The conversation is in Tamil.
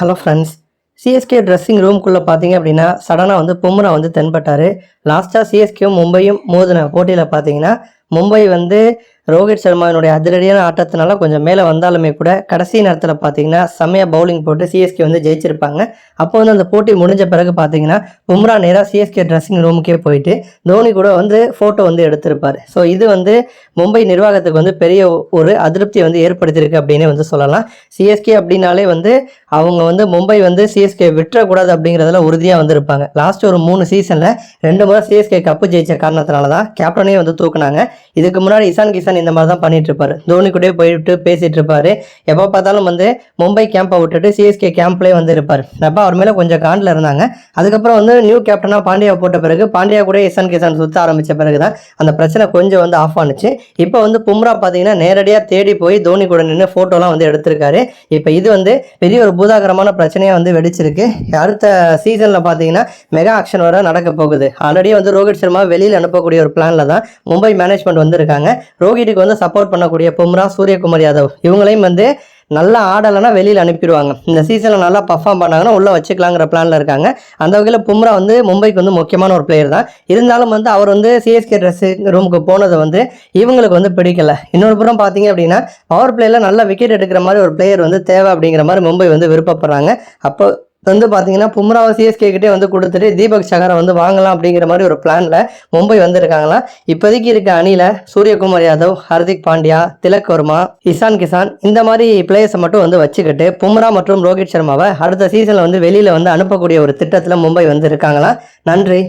ஹலோ ஃப்ரெண்ட்ஸ் சிஎஸ்கே ட்ரெஸ்ஸிங் ரூம்குள்ளே பார்த்தீங்க அப்படின்னா சடனாக வந்து பும்ரா வந்து தென்பட்டார். லாஸ்ட்டாக சிஎஸ்கேவும் மும்பையும் மோதின போட்டியில் பார்த்தீங்கன்னா மும்பை வந்து ரோஹித் சர்மாவினுடைய அதிரடியான ஆட்டத்தினால கொஞ்சம் மேலே வந்தாலுமே கூட கடைசி நேரத்தில் பார்த்தீங்கன்னா செம்மையாக பவுலிங் போட்டு சிஎஸ்கே வந்து ஜெயிச்சிருப்பாங்க. அப்போ வந்து அந்த போட்டி முடிஞ்ச பிறகு பார்த்தீங்கன்னா பும்ரா நேராக சிஎஸ்கே ட்ரெஸ்ஸிங் ரூமுக்கே போயிட்டு தோனி கூட வந்து ஃபோட்டோ வந்து எடுத்திருப்பார். ஸோ இது வந்து மும்பை நிர்வாகத்துக்கு வந்து பெரிய ஒரு அதிருப்தியை வந்து ஏற்படுத்தியிருக்கு அப்படின்னே வந்து சொல்லலாம். சிஎஸ்கே அப்படின்னாலே வந்து அவங்க வந்து மும்பை வந்து சிஎஸ்கே விட்டுறக்கூடாது அப்படிங்கிறதுல உறுதியாக வந்திருப்பாங்க. லாஸ்ட் ஒரு மூணு சீசனில் ரெண்டு முறை சிஎஸ்கே கப்பு ஜெயிச்ச காரணத்தினால தான் கேப்டனே வந்து தூக்குனாங்க. இதுக்கு முன்னாடி இசான் கிசான் இந்த மாதிரி தான் பண்ணிட்டு இருப்பாரு தோனி கூட போயிட்டு பேசிட்டு இருப்பாரு எப்போ பார்த்தாலும் வந்து மும்பை கேம்பை விட்டுட்டு சிஎஸ்கே கேம்ப்லேயே வந்து இருப்பார். அப்போ அவர் மேலே கொஞ்சம் காண்டில் இருந்தாங்க. அதுக்கப்புறம் வந்து நியூ கேப்டனாக பாண்டியா போட்ட பிறகு பாண்டியா கூட இசான் கிசான் சுத்த ஆரம்பித்த பிறகு தான் அந்த பிரச்சனை கொஞ்சம் வந்து ஆஃப் ஆனுச்சு. இப்போ வந்து பும்ரா பார்த்தீங்கன்னா நேரடியாக தேடி போய் தோனி கூட நின்று ஃபோட்டோலாம் வந்து எடுத்திருக்காரு. இப்போ இது வந்து பெரிய ஒரு பூதாகரமான பிரச்சனையாக வந்து வெடிச்சிருக்கு. அடுத்த சீசனில் பார்த்தீங்கன்னா மெகா ஆக்ஷன் வர நடக்க போகுது. ஆல்ரெடி வந்து ரோஹித் சர்மா வெளியில் அனுப்பக்கூடிய ஒரு பிளானில் தான் மும்பை மேனேஜ்மெண்ட் வந்திருக்காங்க. ரோஹித்துக்கு வந்து சப்போர்ட் பண்ணக்கூடிய பும்ரா சூரியகுமார் யாதவ் இவங்களையும் வந்து நல்லா ஆடலைன்னா வெளியில் அனுப்பிடுவாங்க. இந்த சீசனில் நல்லா பர்ஃபார்ம் பண்ணாங்கன்னா உள்ளே வச்சுக்கலாங்கிற பிளானில் இருக்காங்க. அந்த வகையில் பும்ரா வந்து மும்பைக்கு வந்து முக்கியமான ஒரு பிளேயர் தான். இருந்தாலும் வந்து அவர் வந்து சிஎஸ்கே ட்ரெஸ்ஸிங் ரூமுக்கு போனது வந்து இவங்களுக்கு வந்து பிடிக்கல. இன்னொரு புறம் பார்த்தீங்க அப்படின்னா பவர் பிளேயில் நல்ல விக்கெட் எடுக்கிற மாதிரி ஒரு பிளேயர் வந்து தேவை அப்படிங்கிற மாதிரி மும்பை வந்து விருப்பப்படுறாங்க. அப்போ வந்து பார்த்தீங்கன்னா பும்ராவை சிஎஸ்கே கிட்டே வந்து கொடுத்துட்டு தீபக் சகரை வந்து வாங்கலாம் அப்படிங்கிற மாதிரி ஒரு பிளானில் மும்பை வந்திருக்காங்களாம். இப்போதைக்கு இருக்க அணியில் சூரியகுமார் யாதவ் ஹர்திக் பாண்டியா திலக் வர்மா இசான் கிசான் இந்த மாதிரி பிளேயர்ஸை மட்டும் வந்து வச்சுக்கிட்டு பும்ரா மற்றும் ரோஹித் சர்மாவை அடுத்த சீசனில் வந்து வெளியில் வந்து அனுப்பக்கூடிய ஒரு திட்டத்தில் மும்பை வந்து இருக்காங்களாம் நன்றி.